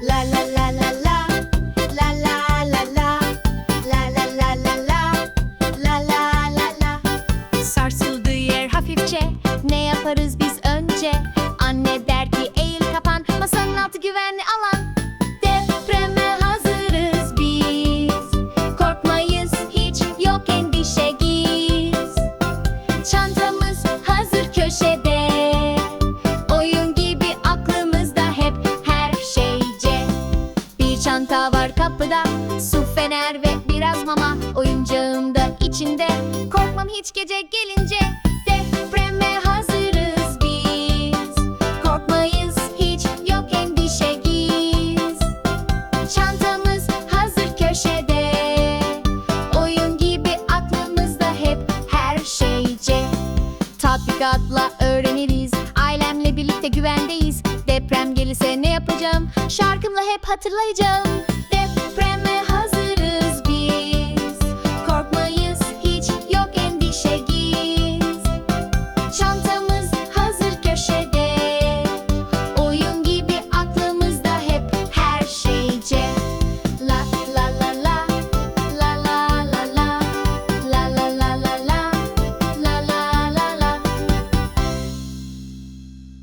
La la la la la. La la la la. La la la la la. La la la la. Sarsıldığı yer hafifçe. Ne yaparız biz çanta var kapıda Su fener ve biraz mama. Oyuncağım da içinde Korkmam hiç gece gelince. Depreme hazırız biz Korkmayız hiç yok endişe giz. Çantamız hazır köşede Oyun gibi aklımızda hep her şeyce. Tatbikatla öğreniriz yapacağım Şarkımla hep hatırlayacağım